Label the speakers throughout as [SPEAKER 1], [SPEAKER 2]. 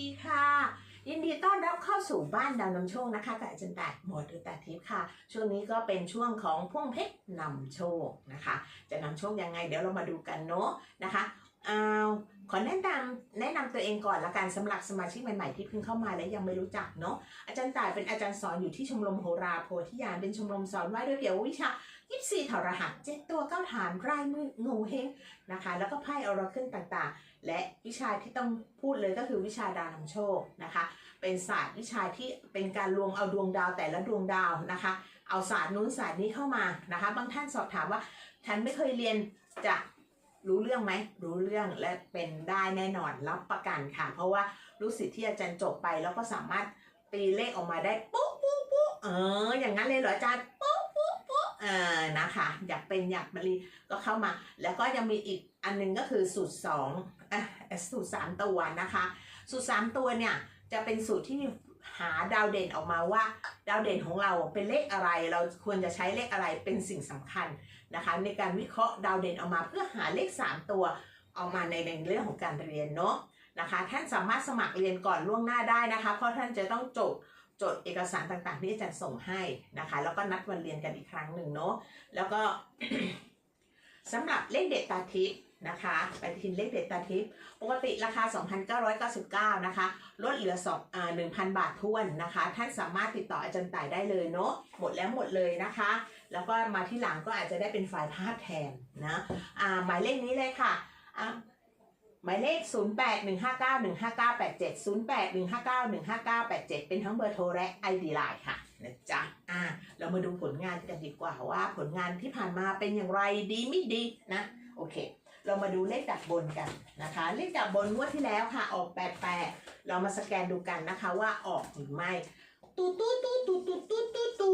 [SPEAKER 1] ดีค่ะ ยินดีต้อนรับเข้าสู่บ้านดาวนำโชคนะคะกับอาจารย์แต่หมดหรือแต่ทิพย์ค่ะ ช่วงนี้ก็เป็นช่วงของพ่วงเพชรนำโชคนะคะ จะนำโชคยังไงเดี๋ยวเรามาดูกันเนาะนะคะเอา ขอแนะนำแนะนำตัวเองก่อนละกันสำหรับสมาชิกใหม่ๆที่เพิ่งเข้ามาและยังไม่รู้จักเนาะอาจารย์ต่ายเป็นอาจารย์สอนอยู่ที่ชมรมโหราโพธิญาณเป็นชมรมสอนว่าด้วยเกี่ยวกับวิชา24ถอรหัสเจ็ดตัวเก้าฐานรายมืองูเฮงนะคะ แล้วก็ไพ่ออราเคิลต่างๆ และวิชาที่ต้องพูดเลยก็คือวิชาดาวนำโชคนะคะ เป็นศาสตร์วิชาที่เป็นการรวมเอาดวงดาวแต่ละดวงดาวนะคะ เอาศาสตร์นู้นศาสตร์นี้เข้ามานะคะ บางท่านสอบถามว่าฉันไม่เคยเรียนจะ รู้เรื่องไหมรู้เรื่องและเป็นได้แน่นอนรับประกันค่ะ เพราะว่ารู้สิทธิ์ที่อาจารย์จบไปแล้วก็สามารถตีเลขออกมาได้ปุ๊บปุ๊บปุ๊บเออ อย่างนั้นเลยเหรออาจารย์ปุ๊บปุ๊บปุ๊บเออนะคะ อยากเป็นอยากมารีก็เข้ามา แล้วก็ยังมีอีกอันหนึงก็คือสูตรสองอะสูตรสามตัวนะคะ สูตรสามตัวเนี่ยจะเป็นสูตรที่หาดาวเด่นออกมาว่า ดาวเด่นของเราเป็นเลขอะไร เราควรจะใช้เลขอะไรเป็นสิ่งสำคัญนะคะ ในการวิเคราะห์ดาวเด่นออกมาเพื่อหาเลข 3 ตัวออกมาในในเรื่องของการเรียนเนาะนะคะ ท่านสามารถสมัครเรียนก่อนล่วงหน้าได้นะคะ เพราะท่านจะต้องจดจดเอกสารต่างๆที่อาจารย์ส่งให้นะคะ แล้วก็นัดวันเรียนกันอีกครั้งหนึ่งเนาะแล้วก็ สำหรับเลขเด็ดตาทิพย์นะคะปฏิทินเลขเด็ดตาทิพย์ปกติราคา 2,999 นะคะ ลดเหลือ2อ่า1,000 บาททวนนะคะ ท่านสามารถติดต่ออาจารย์ต่ายได้เลยเนาะ หมดแล้วหมดเลยนะคะ แล้วก็มาที่หลังก็อาจจะได้เป็นไฟล์ภาพแทนนะ อ่า หมายเลขนี้เลยค่ะอ่า หมายเลข 0815915987 0815915987 เป็นทั้งเบอร์โทรและ ID Line ค่ะนะจ๊ะอ่า เรามาดูผลงานกันดีกว่าว่าผลงานที่ผ่านมาเป็นอย่างไรดีไม่ดีนะ โอเค เรามาดูเลขดับบนกันนะคะ เลขดับบนงวดที่แล้วค่ะ ออก 88 เรามาสแกนดูกันนะคะว่าออกหรือไม่ ตูดตูดตูดตูดตูดตูดตูดตูดตู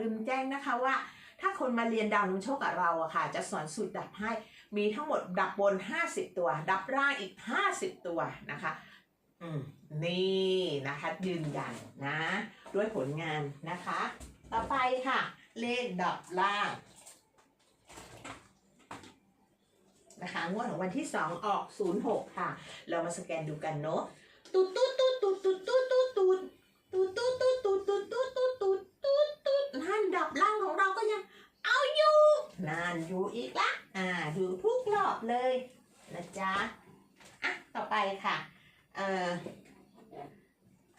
[SPEAKER 1] ลืมแจ้งนะคะว่า ถ้าคนมาเรียนดาวน้ำโชคกับเราอะค่ะ จะสอนสูตรดับให้มีทั้งหมดดับบน 50 ตัว ดับล่างอีก 50 ตัวนะคะอืมนี่นะคะยืนยันนะ ด้วยผลงานนะคะ ต่อไปค่ะ เลขดับล่างนะคะงวดของวันที่ 2 ออก 06 ค่ะ เรามาสแกนดูกันเนาะตูดตูดตูดตูดตูดตูดตูด ตูดตูดตูดตูดตูดตูดตูดตูดตูดตูดตูดนั่นดับล่างของเราก็ยัง เอาอยู่นั่นอยู่อีกละอ่าอยู่ทุกรอบเลยนะจ๊ะอะต่อไปค่ะเอ่อ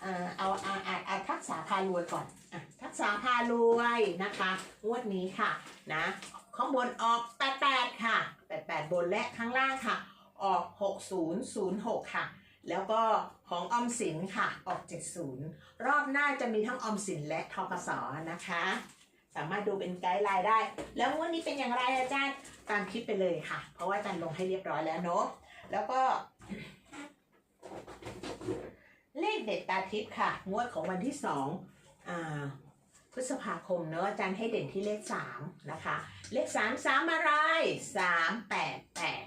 [SPEAKER 1] เอ่อเอาเอาเอาเอาทักษะพารวยก่อนอะทักษะพารวยนะคะงวดนี้ค่ะนะข้างบนออก 88 ค่ะ 88 บนและข้างล่างค่ะ ออก 6006 ค่ะ แล้วก็ ของออมสินค่ะ ออก 70 รอบหน้าจะมีทั้งออมสินและทกสนะคะ สามารถดูเป็นไกด์ไลน์ได้ แล้วงวดนี้เป็นอย่างไรอาจารย์ตามคลิปไปเลยค่ะ เพราะว่าอาจารย์ลงให้เรียบร้อยแล้วเนาะแล้วก็ เลขเด็ดตาทิพย์ค่ะ งวดของวันที่สองอ่าพฤษภาคมเนอะอาจารย์ให้เด่นที่เลขสามนะคะ เลขสามสามอะไรสามแปดแปด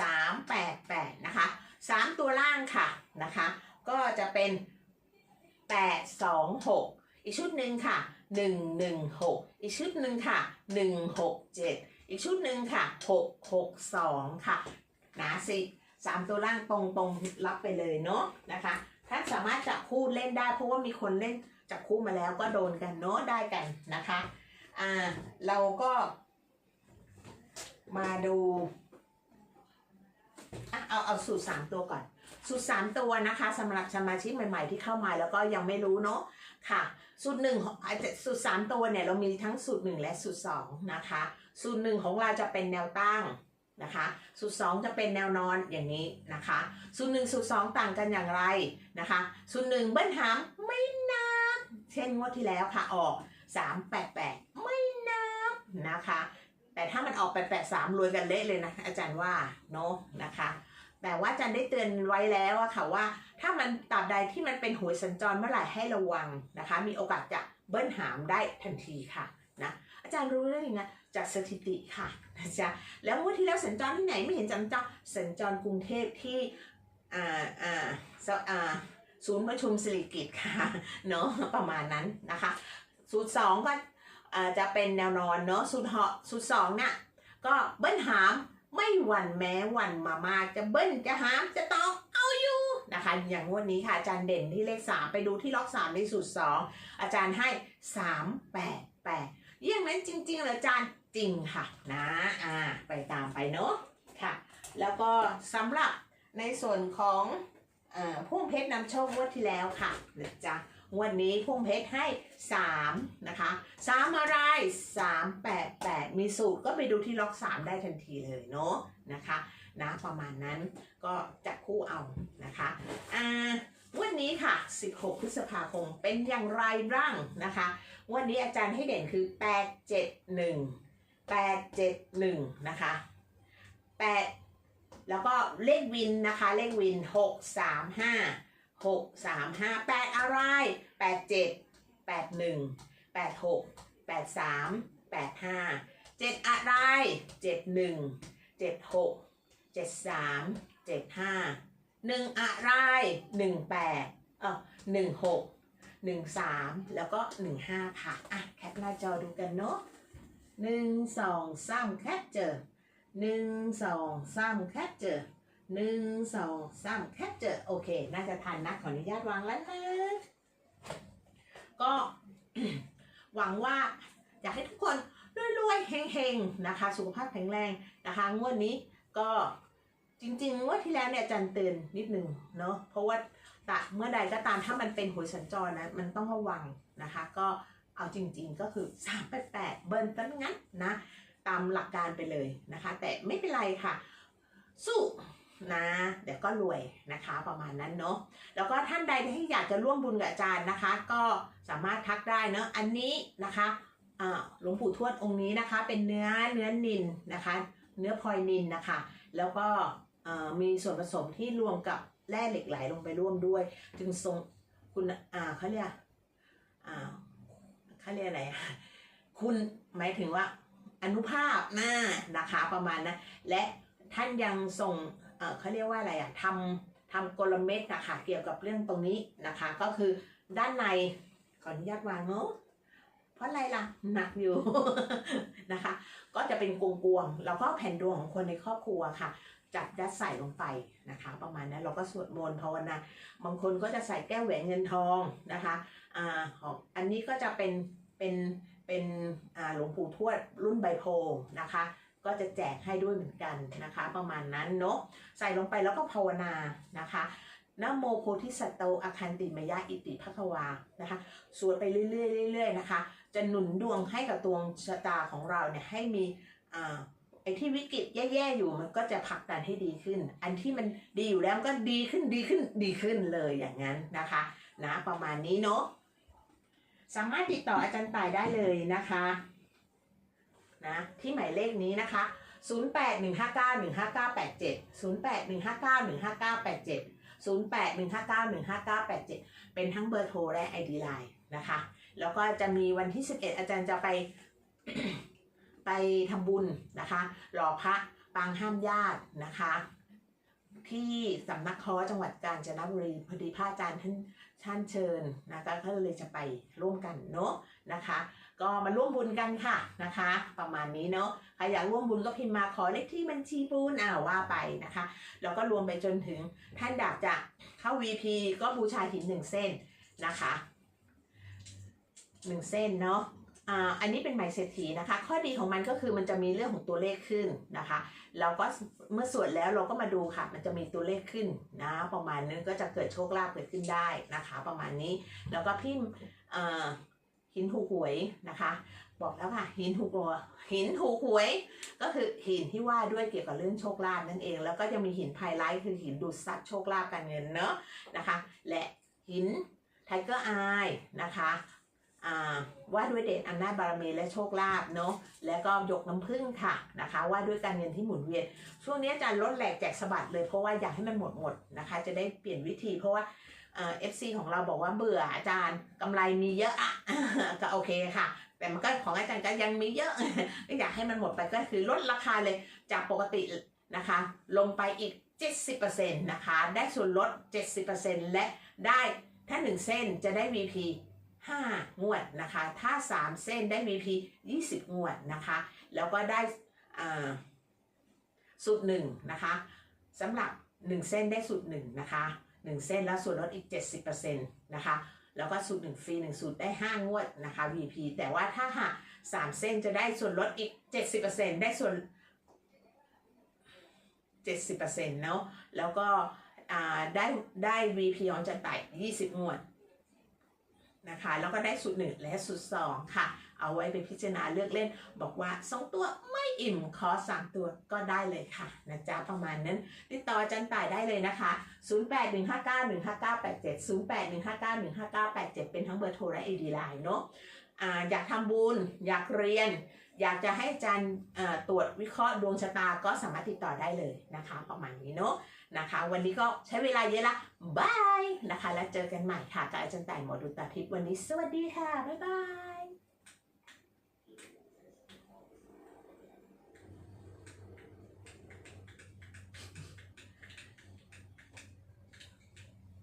[SPEAKER 1] สามแปดแปดนะคะ สามตัวล่างค่ะนะคะ ก็จะเป็นแปดสองหกอีกชุดหนึ่งค่ะหนึ่งหนึ่งหกอีกชุดหนึ่งค่ะหนึ่งหกเจ็ดอีกชุดหนึ่งค่ะหกหกสองค่ะนะสิสามตัวล่างตรงตรงๆรับไปเลยเนาะนะคะท่านสามารถจับคู่เล่นได้เพราะว่ามีคนเล่นจับคู่มาแล้วก็โดนกันเนาะได้กันนะคะอ่าเราก็มาดู เอาเอาสูตรสามตัวก่อน สูตรสามตัวนะคะสำหรับสมาชิกใหม่ ๆ ที่เข้ามาแล้วก็ยังไม่รู้เนาะค่ะ สูตรหนึ่งสูตรสามตัวเนี่ยเรามีทั้งสูตรหนึ่งและสูตรสองนะคะ สูตรหนึ่งของเราจะเป็นแนวตั้งนะคะ สูตรสองจะเป็นแนวนอนอย่างนี้นะคะ สูตรหนึ่งสูตรสองต่างกันอย่างไรนะคะ สูตรหนึ่งเบิ้ลหามไม่นับเช่นงวดที่แล้วค่ะออก388ไม่นับนะคะ แต่ถ้ามันออก883รวยกันเละเลยนะอาจารย์ว่าเนาะนะคะ แต่ว่าอาจารย์ได้เตือนไว้แล้วอะค่ะว่า ถ้ามันตราบใดที่มันเป็นหวยสัญจรเมื่อไหร่ให้ระวังนะคะ มีโอกาสจะเบิ้ลหามได้ทันทีค่ะนะอาจารย์รู้ได้ยังไงจากสถิติค่ะนะจ๊ะแล้วงวดที่แล้วสัญจรที่ไหนไม่เห็นสัญจรสัญจรกรุงเทพที่อ่าอ่าสอ่าศูนย์ประชุมสิริกิตค่ะเนาะประมาณนั้นนะคะสูตรสองก็ จะเป็นแนวนอนเนาะสูตรเหาะสูตรสองเนี่ยก็เบิ้ลหามไม่หวั่นแม้หวั่นมามากจะเบิ้ลจะหามจะตอกเอาอยู่นะคะ อย่างงวดนี้ค่ะอาจารย์เด่นที่เลข 3 ไปดูที่ล็อก 3 ในสูตร 2 อาจารย์ให้ 3 8 8เยี่ยงนั้นจริงๆเหรออาจารย์จริงค่ะนะอ่าไปตามไปเนาะค่ะ แล้วก็สำหรับในส่วนของอพุ่งเพชรนำโชคงวดที่แล้วค่ะนะจ๊ะ งวดนี้พุ่งเพชรให้3นะคะ3อะไร 3 8 8 มีสูตรก็ไปดูที่ล็อก 3 ได้ทันทีเลยเนาะนะคะนะประมาณนั้นก็จับคู่เอานะคะอ่าวันนี้ค่ะ 16 พฤษภาคมเป็นอย่างไรบ้างนะคะวันนี้อาจารย์ให้เด่นคือ 8 7 1 8 7 1นะคะ8แล้วก็เลขวินนะคะเลขวิน หกสามห้าแปดอะไรแปดเจ็ดแปดหนึ่งแปดหกแปดสามแปดห้าเจ็ดอะไรเจ็ดหนึ่งเจ็ดหกเจ็ดสามเจ็ดห้าหนึ่งอะไรหนึ่งแปดเออหนึ่งหกหนึ่งสามแล้วก็หนึ่งห้าค่ะ อะ แคปหน้าจอดูกันเนาะหนึ่งสองสามแคปเจอหนึ่งสองสามแคปเจอ 1 2 3แคปเจอโอเค น่าจะทันนะ ขออนุญาตวางแล้วนะ ก็หวังว่าอยากให้ทุกคนรวยๆเฮงๆนะคะ สุขภาพแข็งแรงนะคะ งวดนี้ก็จริงๆงวดที่แล้วเนี่ยจันเตือนนิดนึงเนาะเพราะว่าแต่เมื่อใดก็ตามถ้ามันเป็นหวยสัญจรนะมันต้องระวังนะคะ ก็เอาจริงๆก็คือ 3 8 8 เบิร์นตั้งงั้นนะ ตามหลักการไปเลยนะคะ แต่ไม่เป็นไรค่ะ สู้ นะ เดี๋ยวก็รวยนะคะประมาณนั้นเนาะแล้วก็ท่านใดที่อยากจะร่วมบุญกับอาจารย์นะคะ ก็สามารถทักได้เนาะอันนี้นะคะอ่าหลวงปู่ทวดองค์นี้นะคะ เป็นเนื้อเนื้อนินนะคะ เนื้อพลอยนินนะคะ แล้วก็อ่อมีส่วนผสมที่รวมกับแร่เหล็กไหลลงไปร่วมด้วย จึงทรงคุณอ่าเขาเรียกอ่าเขาเรียกอะไรคุณหมายถึงว่าอนุภาพหน้านะคะประมาณนะและท่านยังส่ง เขาเรียกว่าอะไรอะทำทำกลเม็ดนะคะเกี่ยวกับเรื่องตรงนี้นะคะ ก็คือด้านในขออนุญาตวางเนาะเพราะอะไรล่ะหนักอยู่นะคะ ก็จะเป็นกวงๆแล้วก็แผ่นดวงของคนในครอบครัวค่ะ จัดยัดใส่ลงไปนะคะ ประมาณนั้นเราก็สวดมนต์ภาวนาบางคนก็จะใส่แก้วแหวนเงินทองนะคะอ่าของอันนี้ก็จะเป็นเป็นเป็นอ่าหลวงปู่ทวดรุ่นใบโพนะคะ ก็จะแจกให้ด้วยเหมือนกันนะคะ ประมาณนั้นเนาะใส่ลงไปแล้วก็ภาวนานะคะนะโมโพธิสัตโตอาคันติมยะอิติภควานะคะสวดไปเรื่อยๆเรื่อยๆนะคะ จะหนุนดวงให้กับดวงชะตาของเราเนี่ยให้มีอ่าไอ้ที่วิกฤตแย่ๆอยู่มันก็จะผลักดันให้ดีขึ้น อันที่มันดีอยู่แล้วก็ดีขึ้นดีขึ้นดีขึ้นเลยอย่างนั้นนะคะนะประมาณนี้เนาะสามารถติดต่ออาจารย์ต่ายได้เลยนะคะ นะที่หมายเลขนี้นะคะ 0815915987 0815915987 0815915987 เป็นทั้งเบอร์โทรและ ID Line นะคะ แล้วก็จะมีวันที่ 11 อาจารย์จะไปไปทำบุญนะคะ หล่อพระปางห้ามญาตินะคะ ที่สำนักคอจังหวัดกาญจนบุรีพอดีพระอาจารย์ท่าน ท่านเชิญนะคะก็เลยจะไปร่วมกันเนาะนะคะ ก็มาร่วมบุญกันค่ะนะคะ ประมาณนี้เนาะใครอยากร่วมบุญก็พิมพ์มาขอเลขที่บัญชีปูนอ่าว่าไปนะคะแล้วก็รวมไปจนถึงท่านอยากจะเข้า VP ก็บูชาหินหนึ่งเส้นนะคะหนึ่งเส้นเนาะ อ่าอันนี้เป็นไหมเศรษฐีนะคะ ข้อดีของมันก็คือมันจะมีเรื่องของตัวเลขขึ้นนะคะเราก็เมื่อสวดแล้วเราก็มาดูค่ะ มันจะมีตัวเลขขึ้นนะประมาณนึงก็จะเกิดโชคลาภเกิดขึ้นได้นะคะ ประมาณนี้แล้วก็พิมพ์อ่อหินถูหวยนะคะ บอกแล้วค่ะหินถูกหวยหินถูหวย ก็คือหินที่ว่าด้วยเกี่ยวกับเรื่องโชคลาภนั่นเอง แล้วก็จะมีหินไพไลท์คือหินดูดซับโชคลาภการเงินเนอะนะคะ และหินไทเกอร์อายนะคะ ว่าด้วยเดชอำนาจบารมีและโชคลาภเนาะแล้วก็ยกน้ำผึ้งค่ะนะคะ ว่าด้วยการเงินที่หมุนเวียน ช่วงนี้อาจารย์ลดแหลกแจกสะบัดเลยเพราะว่าอยากให้มันหมดหมดนะคะ จะได้เปลี่ยนวิธี เพราะว่าเอฟซีของเราบอกว่าเบื่ออาจารย์กำไรมีเยอะอะก็โอเคค่ะ แต่มันก็ของอาจารย์ก็ยังมีเยอะก็อยากให้มันหมดไปก็คือลดราคาเลยจากปกตินะคะ ลงไปอีก 70%นะคะ ได้ส่วนลด 70%และได้ถ้า1เส้นจะได้ VP 5 งวดนะคะ ถ้า 3 เส้นได้ VP 20 งวดนะคะ แล้วก็ได้สูตรหนึ่งนะคะสำหรับ 1 เส้นได้สูตรหนึ่งนะคะ 1 เส้นแล้วส่วนลดอีก 70%นะคะแล้วก็สูตรหนึ่งฟรีหนึ่งสูตรได้ 5 งวดนะคะ VP แต่ว่าถ้าหาก3เส้นจะได้ส่วนลดอีก 70%ได้ส่วน 70%เนาะแล้วก็ได้ได้ VP ออนจันไต่20 งวด นะคะ แล้วก็ได้สูตรหนึ่งและสูตรสองค่ะ เอาไว้ไปพิจารณาเลือกเล่น บอกว่า2ตัวไม่อิ่มคอสามตัวก็ได้เลยค่ะนะจ๊ะประมาณนั้น ติดต่ออาจันต่ายได้เลยนะคะ 0815915987 0815915987 เป็นทั้งเบอร์โทรและ ID Line เนาะอ่าอยากทำบุญ อยากเรียน อยากจะให้อาจารย์ตรวจวิเคราะห์ดวงชะตาก็สามารถติดต่อได้เลยนะคะ ประมาณนี้เนาะนะคะ วันนี้ก็ใช้เวลาเยอะละบายนะคะ แล้วเจอกันใหม่ค่ะกับอาจารย์แต่หมอดูตาทิพย์วันนี้สวัสดีค่ะ บ๊ายบาย